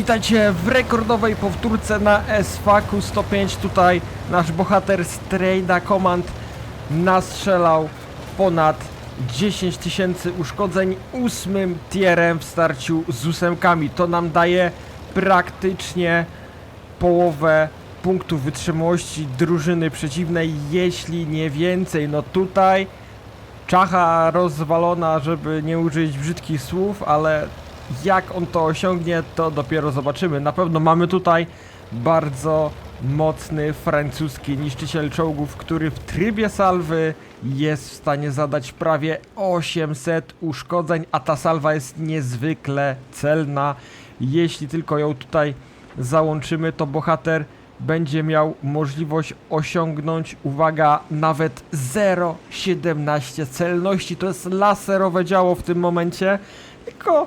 Witajcie w rekordowej powtórce na SFAQ 105. Tutaj nasz bohater z Trade Command nastrzelał ponad 10 tysięcy uszkodzeń ósmym tierem w starciu z ósemkami. To nam daje praktycznie połowę punktów wytrzymałości drużyny przeciwnej, jeśli nie więcej. No tutaj czacha rozwalona, żeby nie użyć brzydkich słów, ale jak on to osiągnie, to dopiero zobaczymy. Na pewno mamy tutaj bardzo mocny francuski niszczyciel czołgów, który w trybie salwy jest w stanie zadać prawie 800 uszkodzeń, a ta salwa jest niezwykle celna. Jeśli tylko ją tutaj załączymy, to bohater będzie miał możliwość osiągnąć, uwaga, nawet 0,17 celności. To jest laserowe działo w tym momencie. Tylko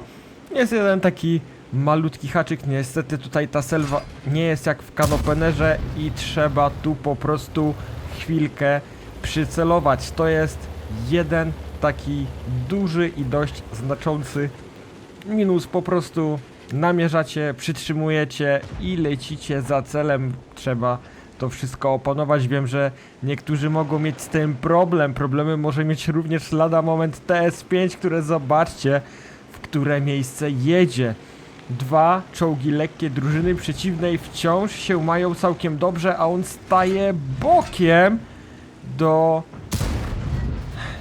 jest jeden taki malutki haczyk. Niestety tutaj ta selwa nie jest jak w kanopenerze i trzeba tu po prostu chwilkę przycelować. To jest jeden taki duży i dość znaczący minus po prostu namierzacie, przytrzymujecie i lecicie za celem. Trzeba to wszystko opanować. Wiem, że niektórzy mogą mieć z tym problem. Problemy może mieć również lada moment TS5, które zobaczcie, które miejsce jedzie. Dwa czołgi lekkie drużyny przeciwnej wciąż się mają całkiem dobrze, a on staje bokiem do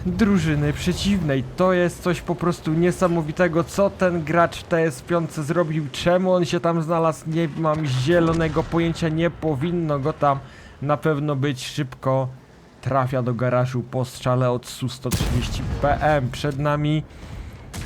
drużyny przeciwnej. To jest coś po prostu niesamowitego, co ten gracz w TS5 zrobił, czemu on się tam znalazł, nie mam zielonego pojęcia, nie powinno go tam na pewno być szybko. Trafia do garażu po strzale od Su-130 PM. Przed nami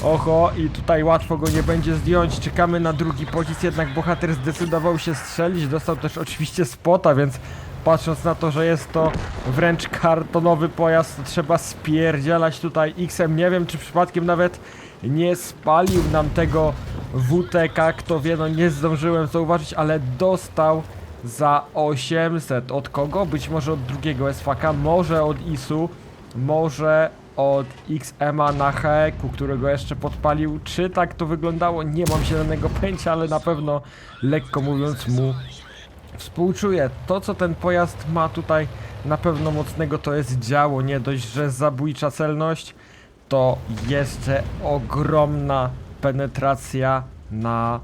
Oho, i tutaj łatwo go nie będzie zdjąć. Czekamy na drugi pocisk, jednak bohater zdecydował się strzelić. Dostał też oczywiście spota, więc patrząc na to, że jest to wręcz kartonowy pojazd, trzeba spierdzielać tutaj X-em. Nie wiem, czy przypadkiem nawet nie spalił nam tego WTK, kto wie, no nie zdążyłem zauważyć, ale dostał za 800. Od kogo? Być może od drugiego SFK, może od ISU, może od XMA na HEK-u, którego jeszcze podpalił. Czy tak to wyglądało? Nie mam zielonego pojęcia, ale na pewno lekko mówiąc mu współczuję. To co ten pojazd ma tutaj na pewno mocnego to jest działo. Nie dość, że zabójcza celność, to jeszcze ogromna penetracja na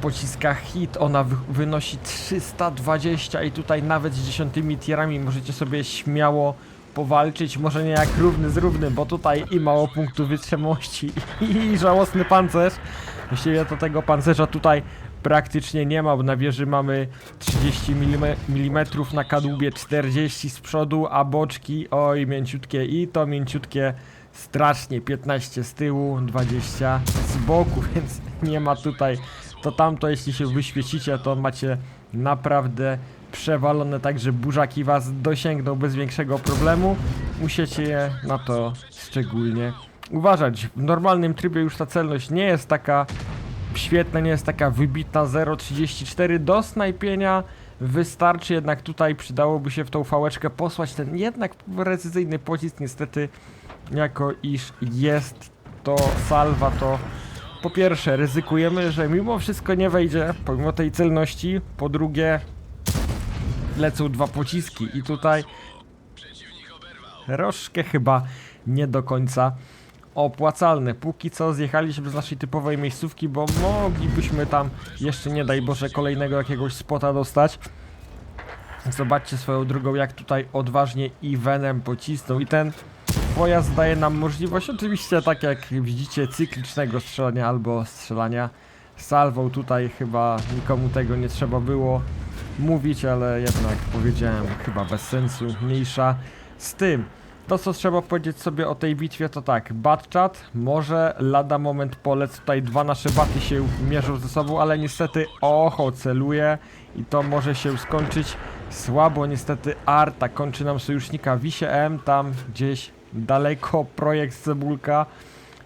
pociskach hit. Ona wy wynosi 320 i tutaj nawet z dziesiątymi tierami możecie sobie śmiało powalczyć, może nie jak równy z równym, bo tutaj i mało punktów wytrzymałości i żałosny pancerz. Właściwie to tego pancerza tutaj praktycznie nie ma, bo na wieży mamy 30 mm, na kadłubie 40 z przodu, a boczki oj mięciutkie i to mięciutkie strasznie 15 z tyłu, 20 z boku, więc nie ma tutaj to tamto jeśli się wyświecicie to macie naprawdę przewalone tak, że burzaki was dosięgną bez większego problemu. Musicie je na to szczególnie uważać. W normalnym trybie już ta celność nie jest taka świetna, nie jest taka wybitna 0,34 do snajpienia wystarczy, jednak tutaj przydałoby się w tą fałeczkę posłać ten jednak precyzyjny pocisk, niestety jako iż jest to salwa, to po pierwsze ryzykujemy, że mimo wszystko nie wejdzie, pomimo tej celności, po drugie lecą dwa pociski i tutaj troszkę chyba nie do końca opłacalne. Póki co zjechaliśmy z naszej typowej miejscówki, bo moglibyśmy tam jeszcze nie daj Boże kolejnego jakiegoś spota dostać. Zobaczcie swoją drogą jak tutaj odważnie i Venem pocisnął i ten pojazd daje nam możliwość oczywiście tak jak widzicie cyklicznego strzelania albo strzelania salwą tutaj chyba nikomu tego nie trzeba było mówić, ale jednak powiedziałem chyba bez sensu, mniejsza z tym. To co trzeba powiedzieć sobie o tej bitwie to tak, Batchat może lada moment polec, tutaj dwa nasze baty się mierzą ze sobą, ale niestety oho celuje i to może się skończyć słabo, niestety Arta kończy nam sojusznika Wisie M, tam gdzieś daleko projekt Cebulka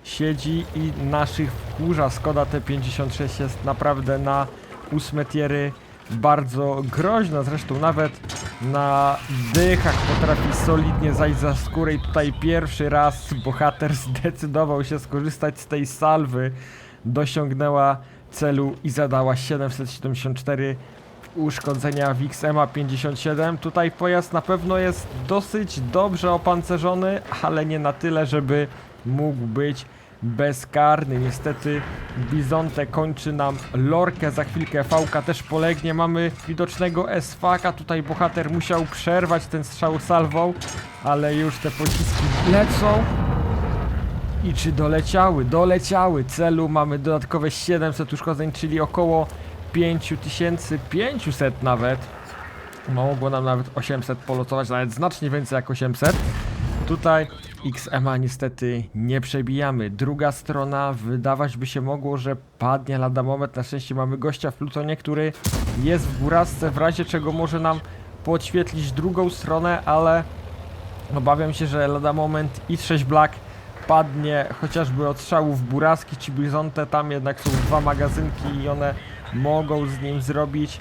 siedzi i naszych wkurza, Skoda T56 jest naprawdę na ósme tiery bardzo groźna, zresztą nawet na dychach potrafi solidnie zajść za skórę i tutaj pierwszy raz bohater zdecydował się skorzystać z tej salwy. Dosiągnęła celu i zadała 774 uszkodzenia w XMA 57. Tutaj pojazd na pewno jest dosyć dobrze opancerzony, ale nie na tyle, żeby mógł być bezkarny. Niestety Bizonte kończy nam lorkę, za chwilkę Fałka też polegnie. Mamy widocznego SFaka, tutaj bohater musiał przerwać ten strzał salwą, ale już te pociski lecą. I czy doleciały? Doleciały. Celu mamy dodatkowe 700 uszkodzeń, czyli około 5500 nawet. Mogło nam nawet 800 polotować, nawet znacznie więcej jak 800. Tutaj XMA niestety nie przebijamy. Druga strona, wydawać by się mogło, że padnie lada moment. Na szczęście mamy gościa w Plutonie, który jest w górasce, w razie czego może nam podświetlić drugą stronę, ale obawiam się, że lada moment i 6 Black padnie chociażby od strzałów buraski czy bizonte, tam jednak są dwa magazynki i one mogą z nim zrobić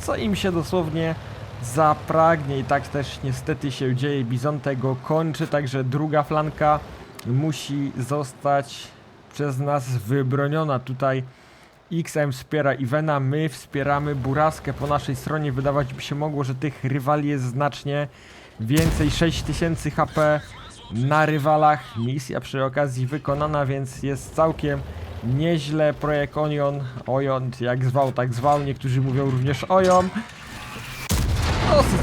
co im się dosłownie zapragnie i tak też niestety się dzieje. Bizonte go kończy, także druga flanka musi zostać przez nas wybroniona. Tutaj XM wspiera Ivena, my wspieramy Buraskę po naszej stronie. Wydawać by się mogło, że tych rywali jest znacznie więcej. 6000 HP na rywalach. Misja przy okazji wykonana, więc jest całkiem nieźle. Projekt Onion, Ojon, jak zwał, tak zwał. Niektórzy mówią również Ojon.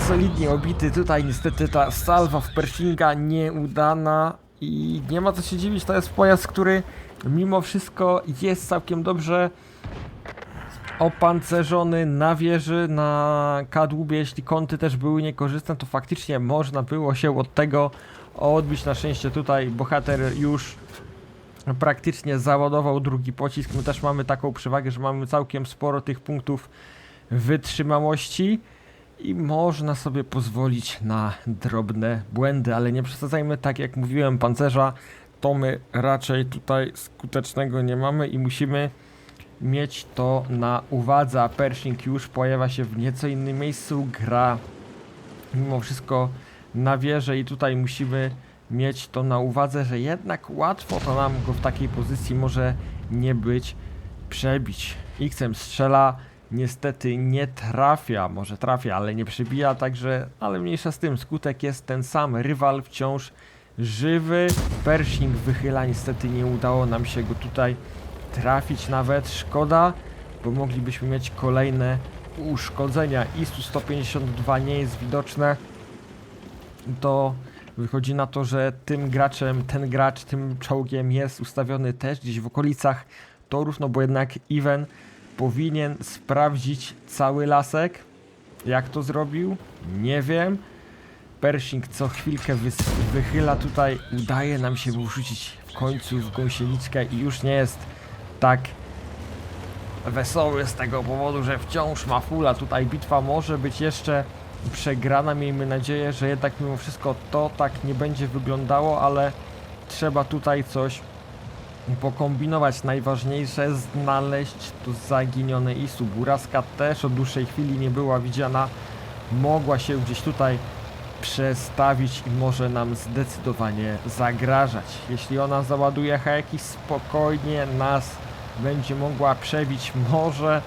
Solidnie obity. Tutaj niestety ta salwa w Pershinga nieudana. I nie ma co się dziwić, to jest pojazd, który mimo wszystko jest całkiem dobrze opancerzony na wieży, na kadłubie, jeśli kąty też były niekorzystne, to faktycznie można było się od tego odbić. Na szczęście tutaj bohater już praktycznie załadował drugi pocisk. My też mamy taką przewagę, że mamy całkiem sporo tych punktów wytrzymałości i można sobie pozwolić na drobne błędy, ale nie przesadzajmy, tak jak mówiłem, pancerza to my raczej tutaj skutecznego nie mamy i musimy mieć to na uwadze, a Pershing już pojawia się w nieco innym miejscu, gra mimo wszystko na wieży i tutaj musimy mieć to na uwadze, że jednak łatwo to nam go w takiej pozycji może nie być przebić. XM strzela, niestety nie trafia, może trafia, ale nie przebija, także, ale mniejsza z tym, skutek jest ten sam, rywal wciąż żywy, Pershing wychyla, niestety nie udało nam się go tutaj trafić nawet, szkoda, bo moglibyśmy mieć kolejne uszkodzenia. ISU 152 nie jest widoczne, to wychodzi na to, że tym graczem, ten gracz tym czołgiem jest ustawiony też gdzieś w okolicach torów, no bo jednak Even powinien sprawdzić cały lasek. Jak to zrobił? Nie wiem. Pershing co chwilkę wychyla tutaj, udaje nam się wrzucić w końcu w gąsieniczkę i już nie jest tak wesoły z tego powodu, że wciąż ma fula. Tutaj bitwa może być jeszcze przegrana. Miejmy nadzieję, że jednak mimo wszystko to tak nie będzie wyglądało, ale trzeba tutaj coś pokombinować. Najważniejsze znaleźć to zaginione Isu. Buraska też od dłuższej chwili nie była widziana. Mogła się gdzieś tutaj przestawić i może nam zdecydowanie zagrażać. Jeśli ona załaduje heki, spokojnie nas będzie mogła przebić. Może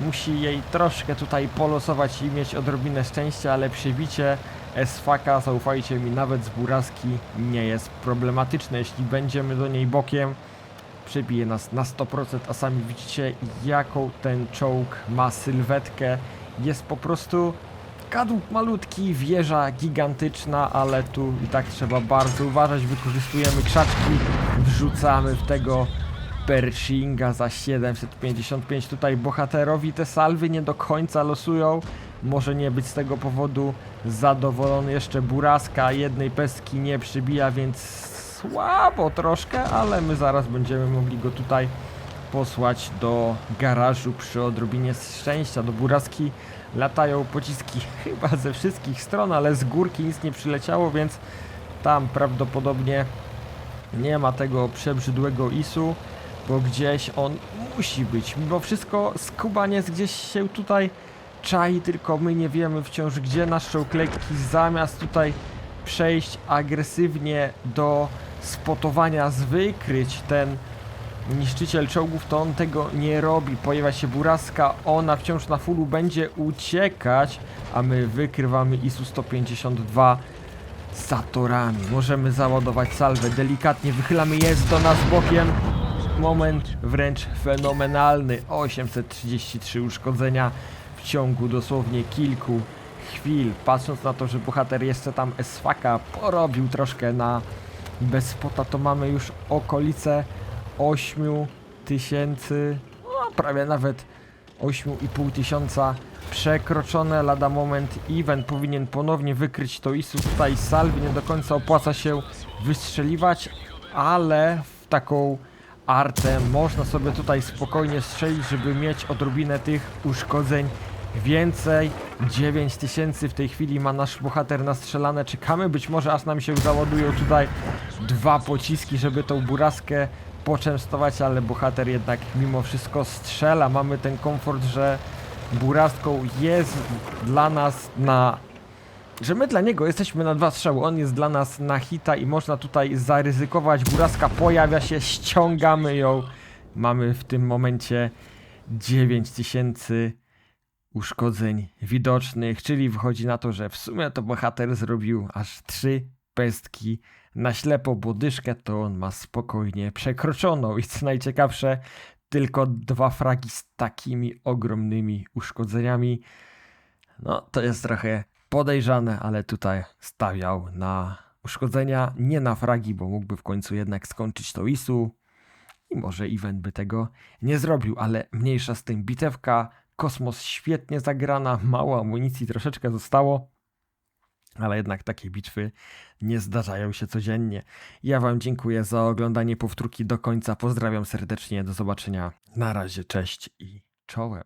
musi jej troszkę tutaj polosować i mieć odrobinę szczęścia, ale przebicie SFaka, zaufajcie mi, nawet z buraski nie jest problematyczne. Jeśli będziemy do niej bokiem, przebije nas na 100%, a sami widzicie jaką ten czołg ma sylwetkę. Jest po prostu kadłub malutki, wieża gigantyczna, ale tu i tak trzeba bardzo uważać. Wykorzystujemy krzaczki, wrzucamy w tego Pershinga za 755. Tutaj bohaterowi te salwy nie do końca losują. Może nie być z tego powodu zadowolony. Jeszcze Buraska jednej pestki nie przybija, więc słabo troszkę, ale my zaraz będziemy mogli go tutaj posłać do garażu przy odrobinie szczęścia. Do Buraski latają pociski chyba ze wszystkich stron, ale z górki nic nie przyleciało, więc tam prawdopodobnie nie ma tego przebrzydłego isu, bo gdzieś on musi być. Mimo wszystko skubaniec gdzieś się tutaj czai, tylko my nie wiemy wciąż gdzie nasz czołg lekki zamiast tutaj przejść agresywnie do spotowania z wykryć ten niszczyciel czołgów, to on tego nie robi. Pojawia się Buraska, ona wciąż na fullu będzie uciekać, a my wykrywamy ISU-152 za torami. Możemy załadować salwę, delikatnie wychylamy, jest do nas bokiem. Moment wręcz fenomenalny. 833 uszkodzenia w ciągu dosłownie kilku chwil. Patrząc na to, że bohater jeszcze tam SFaka porobił troszkę na bez spota, to mamy już okolice 8 tysięcy, no prawie nawet 8,5 tysiąca przekroczone lada moment. Event powinien ponownie wykryć to ISU. Tutaj salwi nie do końca opłaca się wystrzeliwać, ale w taką artę można sobie tutaj spokojnie strzelić, żeby mieć odrobinę tych uszkodzeń więcej. 9000 w tej chwili ma nasz bohater nastrzelane. Czekamy, być może aż nam się załadują tutaj dwa pociski, żeby tą buraskę poczęstować, ale bohater jednak mimo wszystko strzela. Mamy ten komfort, że buraską jest dla nas na że my dla niego jesteśmy na dwa strzały, on jest dla nas na hita i można tutaj zaryzykować. Buraska pojawia się, ściągamy ją. Mamy w tym momencie 9000 uszkodzeń widocznych, czyli wychodzi na to, że w sumie to bohater zrobił aż trzy pestki na ślepo, bo dyszkę to on ma spokojnie przekroczoną i co najciekawsze, tylko dwa fragi z takimi ogromnymi uszkodzeniami. No, to jest trochę podejrzane, ale tutaj stawiał na uszkodzenia, nie na fragi, bo mógłby w końcu jednak skończyć to ISU i może event by tego nie zrobił, ale mniejsza z tym bitewka, kosmos świetnie zagrana, mało amunicji troszeczkę zostało, ale jednak takie bitwy nie zdarzają się codziennie. Ja Wam dziękuję za oglądanie powtórki do końca, pozdrawiam serdecznie, do zobaczenia, na razie, cześć i czołem.